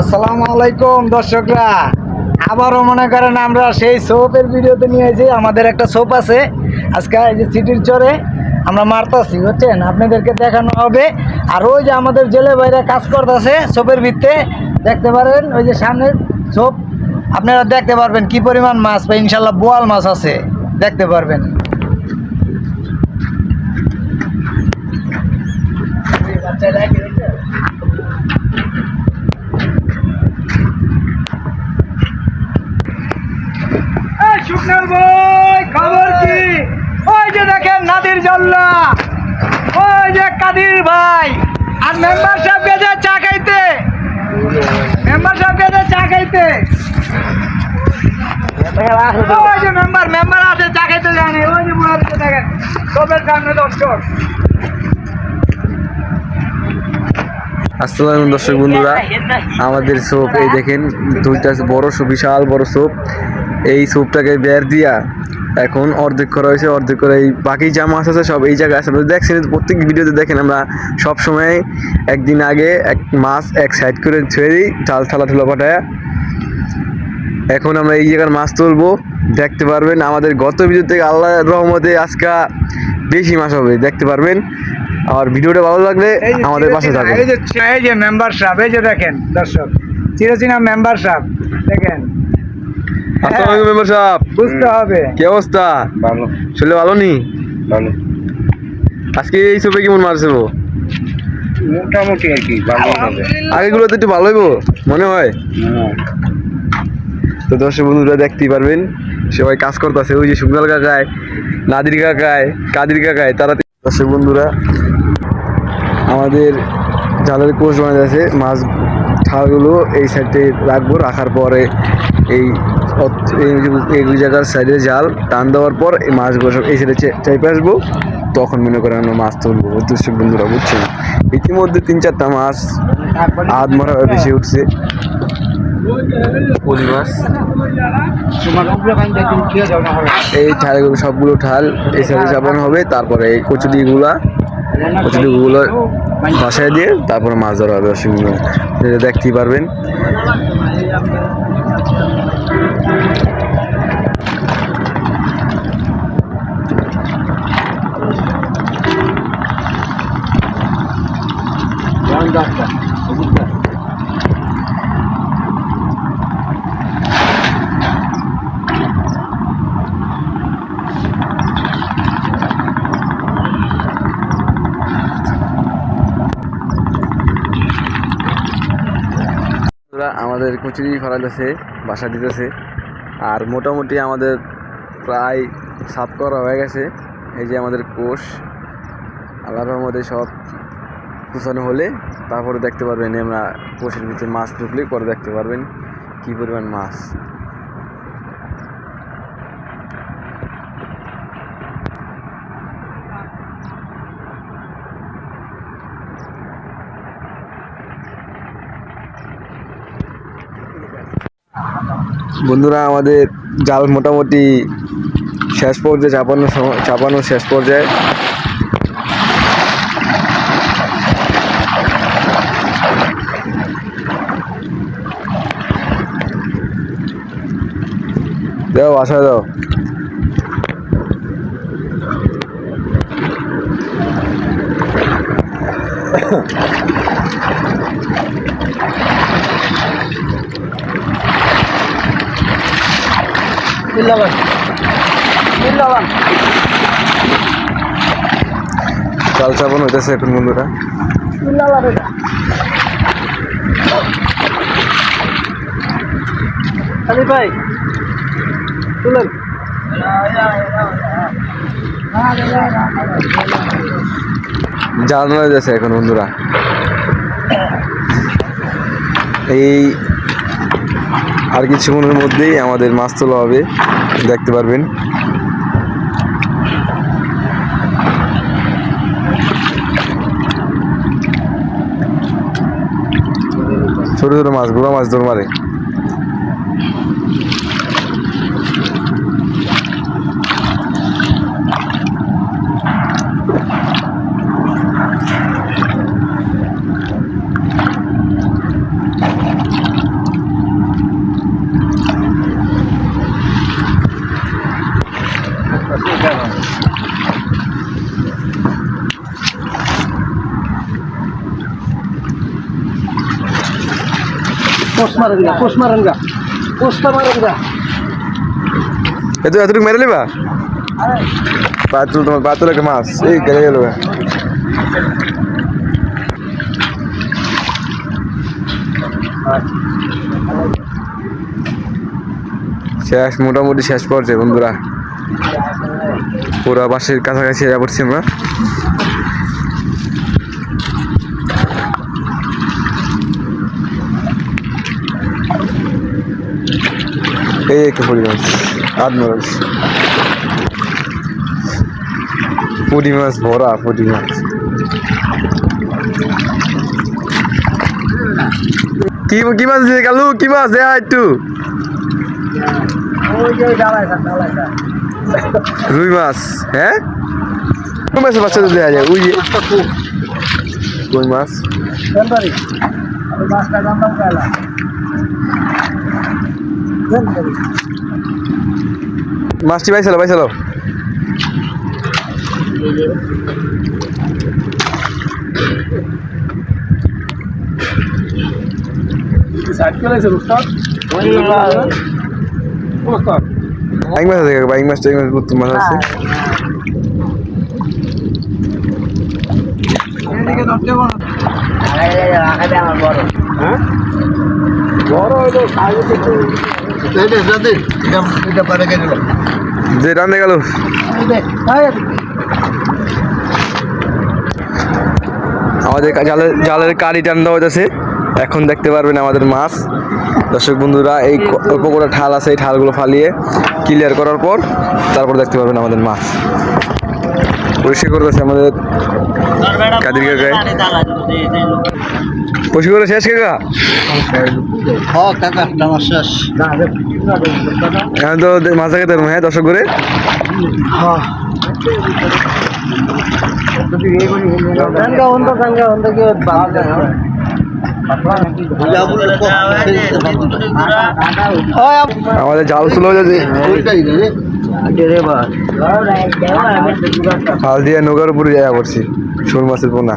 আসসালামু আলাইকুম, দর্শকরা। আবারও মনে করেন আমরা সেই সোপের ভিডিওতে নিয়ে এসেছি। আমাদের একটা সোপ আছে। আজকে এই যে সিটির চরে আমরা মারতাছি, বুঝছেন? আপনাদেরকে দেখানো হবে। আর ওই যে আমাদের জেলে বাইরে কাজ করতেছে সোপের ভিত্তে, দেখতে পারেন, ওই যে সামনের সোপ। আপনারা দেখতে পারবেন কি পরিমাণ মাছ, বা ইনশাল্লাহ বোয়াল মাছ আছে। দেখতে পারবেন। যে যে আর মেম্বার সাহেব গেছে চা খাইতে? মেম্বার সাহেব গেছে চা খাইতে? ওই যে মেম্বার মেম্বার আছে, চা খাইতে জানি। ওই যে দর্শক। আসসালাম দর্শক বন্ধুরা আমাদের সোপ এই দেখেন দুইটা বড় সোপ বিশাল বড় সোপ। এই সোপটাকে বের দিয়া এখন অর্ধেক করা হয়েছে অর্ধেক করে এই বাকি যা মাছ আছে সব এই জায়গায় আছে। আপনারা দেখছেন প্রত্যেক ভিডিওতে দেখেন আমরা সব সময় একদিন আগে এক মাছ এক সাইড করে ছেড়ে দিই চাল থালা ঠুলা পাঠায়। এখন আমরা এই জায়গার মাছ তুলবো দেখতে পারবেন আমাদের গত ভিডিও থেকে আল্লাহ রহমতে আজকা বেশি মাছ হবে দেখতে পারবেন। আর ভিডিওটা ভালো লাগলে আমাদের পাশে থাকবেন এই যে এই যে মেম্বার সাহেব এই যে দেখেন দর্শক চিরচিনা মেম্বার সাহেব দেখেন আসসালামু আলাইকুম মেম্বার সাহেব বুঝতে হবে। কি অবস্থা? ভালো। শরীরে ভালো নি? ভালো। আজকে এই ছবি কেমন মারছে গো? মোটামুটি আর কি ভালো হবে। আগেগুলো তো একটু ভালো হইব মনে হয়? তো দর্শক বন্ধুরা দেখতেই পারবেন সবাই কাজ করতেছে ওই যে সুকনাল কাকায় নাদির কাকায় কাদির কাকায় তারা দর্শক বন্ধুরা আমাদের জালের কোষ বানা আছে মাছ ঠালগুলো এই সাইডে রাখব রাখার পরে এই এই জায়গার সাইডে জাল টান দেওয়ার পর এই মাছগুলো সব এই সাইডে চাইপে আসব। তখন মনে করেন আমরা মাছ তুলবো দর্শক বন্ধুরা বুঝছেন? ইতিমধ্যে তিন চারটা মাছ আধ মরা বেশি উঠছে। এই ঠালগুলো সবগুলো ঠাল এই সাইডে চাপানো হবে তারপরে এই কচুরিগুলা কচুরিগুলো বাসায় দিয়ে তারপরে মাছ ধরা হবে অসুবিধা দেখতেই পারবেন। আমাদের কচুরি ফেলাইতেছে বাসা দিতেছে। আর মোটামুটি আমাদের প্রায় সাফ করা হয়ে গেছে। এই যে আমাদের কোষ আল্লাহ রহমতে সব কুচানো হলে তারপরে দেখতে পারবেন আমরা কোষের ভিতরে মাছ ঢুকলে পরে দেখতে পারবেন কী পরিমাণ মাছ। বন্ধুরা আমাদের জাল মোটামুটি শেষ পর্যায়ে চাপানো চাপানো শেষ পর্যায়ে। দাও বাসায় দাও। চাল চাপানো হইতেছে এখন বন্ধুরা। আলি ভাই তুলেন। জাল নয় যাচ্ছে এখন বন্ধুরা। এই আর কিছুক্ষণের মধ্যেই আমাদের মাছ তোলা হবে, দেখতে পারবেন। ছোট ছোট মাছগুলো মাছ ধর মারে পোস্ট মারেন গা। মারেন গা পোস্টটা মারেন গা। এত এতটুকু মেরে নিবা? পাতুল তোমার পাতুল একটা মাছ। এই গেলে গেল। শেষ মোটামুটি শেষ পর্যায়ে বন্ধুরা। পুরো বাসের কাছাকাছি যা পড়ছি আমরা এই একটা পুরি মাছ মাছ। পুরি মাছ ভরা, পুরি মাছ। কি কি মাছ দিয়ে কালু? কি মাছ? দেয়া একটু। রুই মাছ হ্যাঁ? রুই মাছের বাচ্চা দেওয়া যায়? ওই কই মাছ। মাছটা পাইছিল পাইছিল। বাইক মাছ আছে বাইক মাছ টাইক মাছ বুত্তু মাছ আছে। হ্যাঁ? বড় হলো যে রান্নে গেল। আমাদের জালের জালের কারি টান দেওয়া হইতেছে। এখন দেখতে পারবেন আমাদের মাছ। দর্শক বন্ধুরা এই অল্প করে ঠাল আছে এই ঠালগুলো ফালিয়ে ক্লিয়ার করার পর তারপর দেখতে পারবেন আমাদের মাছ। পরিষ্কার করতেছে আমাদের কাদির কাকায় পরিষ্কার করে শেষ কাকা? হ্যাঁ কাকা আমার শেষ। এখন তো মাছ দেখে হ্যাঁ দর্শক করে আমাদের জাল তুলো যদি হাল দিয়ে নৌকার উপরে যাওয়া পড়ছি শোল মাছের পোনা।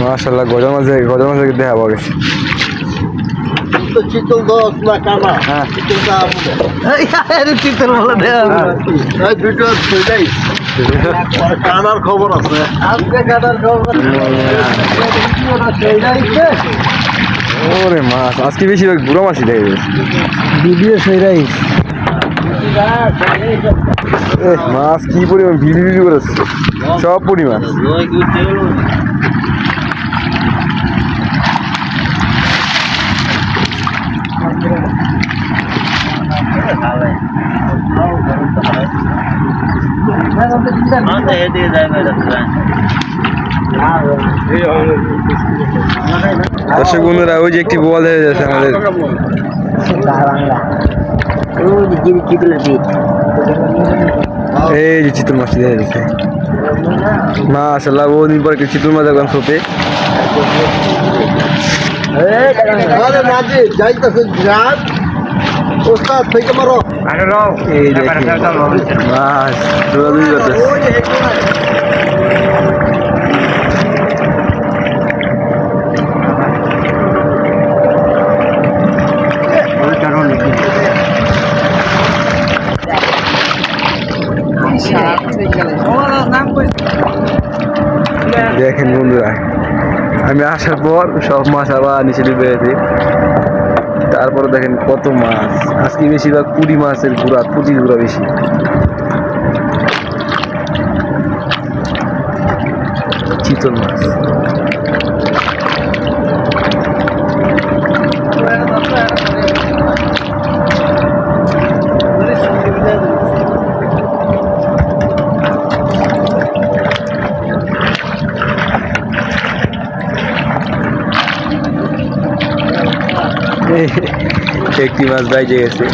মাশাল্লাহ গজার মাঝে গজার মাঝে দেখা পাওয়া গেছে চিতল দশ না কানা হ্যাঁ। চিতল বলে দেয়া দুটো সেটাই কানার খবর আছে। আজকে কাটার খবর ওরে মাছ আজকে বেশিরভাগ বুড়ো মাছই দেখা গেছে। ভিডিও সেরাই মাছ কি পরিমাণ ভিড়ি ভিড়ি করেছে। সব পুরি দর্শক বন্ধুরা, ওই যে একটি বোয়াল দেখা যাচ্ছে আমাদের। এই যে চিতল মাছটি দেখা যাচ্ছে। মাশাল্লাহ বহুদিন পর চিতল মাছ দেখলাম সোপে থেকে মারো এই দেখি মাছ দৌড়াদৌড়ি করতেছে দেখেন বন্ধুরা আমি আসার পর সব মাছ আবার নিচে ডুবে তারপরে দেখেন কত মাছ। আজকে বেশিরভাগ পুরি মাছের গুড়া পুঁটি গুড়া বেশি। চিতল মাছ। একটি মাছ বাইজে গেছে।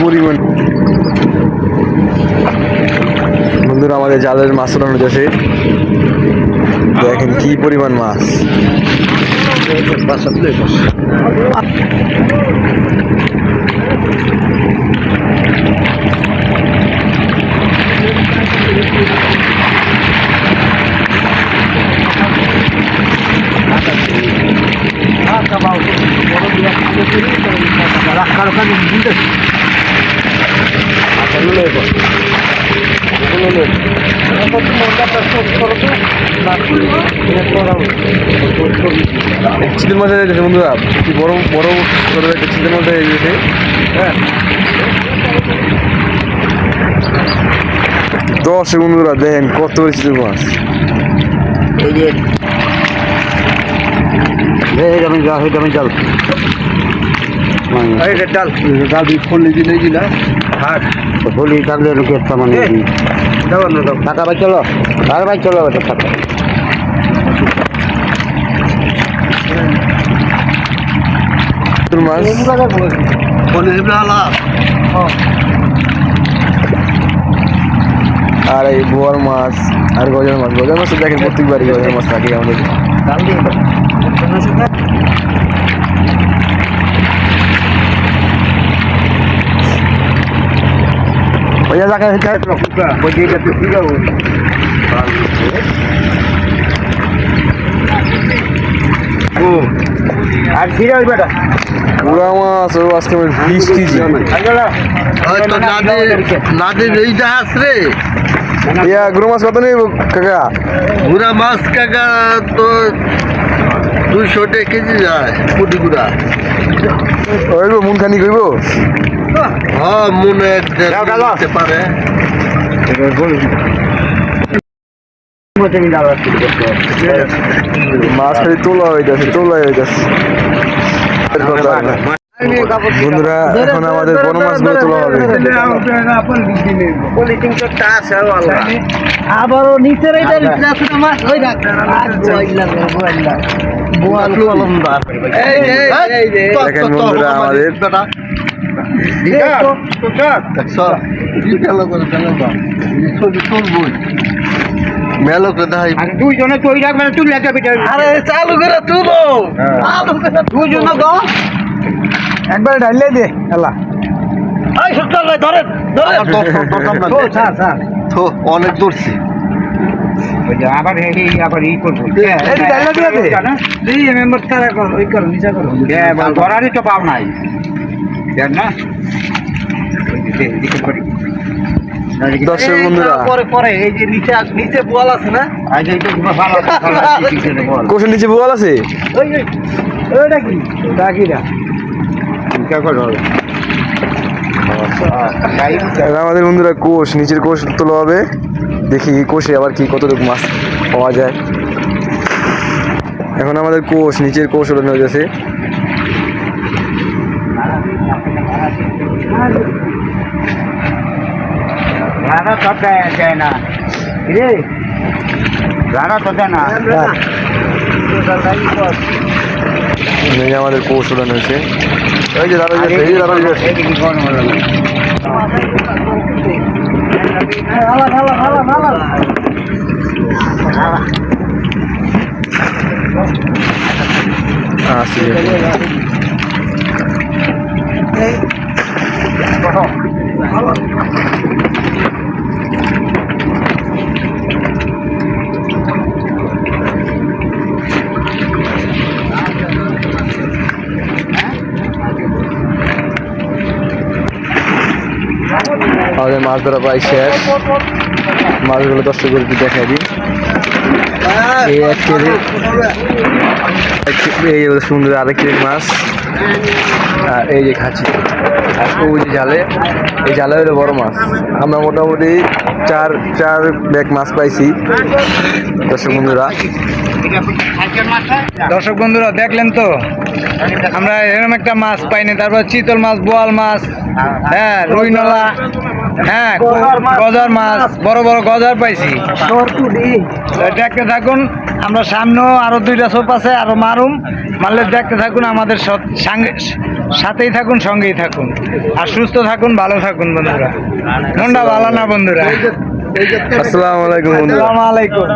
পরিমাণ বন্ধুরা, আমাদের জালের মাছ উড়ানো যাচ্ছে। দেখেন কি পরিমাণ মাছ। মাছ হয়ে গেছে বন্ধুরা। কি বড় বড় করে একটা চিকেন মাছ হয়ে গেছে হ্যাঁ। দশ বন্ধুরা দেখেন কত চিকেন মাছ। এই যে ডাল ডাল দিয়ে ফুল দিলে হাট ফুলি রুকে দাও টাকা ভাই চলো। আর ভাই চলো এটা টাকা মাছ? আর এই বোয়ার মাছ আর গজার মাছ। গজার মাছ দেখেন প্রত্যেকবারই গজার মাছ থাকে আমাদের। ওই যে জায়গায় আর ফিরে ওই বেটা পুরা মাছ ও আজকে আমার বিশ কেজি। নাদের এইটা আসরে ইয়া গুরু মাছ কত নেই কাকা? গুড়া মাছ কাকা তো দুশো টাকা কেজি যায় কুটি গুড়া ওই মুন খানি কইব? হ্যাঁ মনে পারে। মাছ খালি তোলা হয়ে যাচ্ছে তোলা হয়ে যাচ্ছে বন্ধুরা এখন আমাদের মাছগুলো তোলা হবে। আবারও নিচের এইটা নিচে আছে না মাছ ওই রাখ। বোয়াল কলমদার দেখেন বন্ধুরা আমাদের মেলো কোথায় দুইজনে তুই রাখ মানে তুই লেখা পিঠা আরে চালু করে তুলো। চালু করে দুইজনে গো একবার ঢাইলে দে এই তো অনেক দূরছি আবার এই আবার এই করব। এই ঢাইলে দিয়ে দে। এই মেম্বার তারা কর ওই কর নিচা কর। ধরারই তো পাও নাই। না। দর্শক বন্ধুরা। পরে পরে এই যে নিচে কোষের বোয়াল আছে? ওই ওই ওইটা কি? ওটা কি না এখন আমাদের বন্ধুরা কোষ নিচের কোষ তোলা হবে। দেখি কোষে আবার কি কতটুকু মাছ পাওয়া যায়। এখন আমাদের কোষ নিচের কোষ ওটা নেওয়া যাচ্ছে। রানা তো দেয় না। রে রানা তো দেয় না এই যে আমাদের কোষ হয়েছে এই যে দাঁড়ানো যাচ্ছে এই ভালো ভালো আসি। আমাদের মাছ ধরা প্রায় শেষ। মাছগুলো দশটা করে দিই। এই এক সুন্দর আরেক কেজি মাছ। আর এই যে খাচ্ছি আর ওই যে জালে এই জালে হলো বড় মাছ। আমরা মোটামুটি চার চার ব্যাগ মাছ পাইছি। দর্শক বন্ধুরা। দর্শক বন্ধুরা, দেখলেন তো? আমরা এরকম একটা মাছ পাইনি। তারপর চিতল মাছ, বোয়াল মাছ হ্যাঁ রুই নলা হ্যাঁ গজার মাছ বড় বড় গজার পাইছি। দেখতে থাকুন আমরা সামনেও আরও দুইটা সোপ আছে আরও মারুম। মারলে দেখতে থাকুন আমাদের সাথেই থাকুন সঙ্গেই থাকুন। আর সুস্থ থাকুন ভালো থাকুন বন্ধুরা। মনটা ভালো না বন্ধুরা? আসসালামু আলাইকুম আসসালামু আলাইকুম।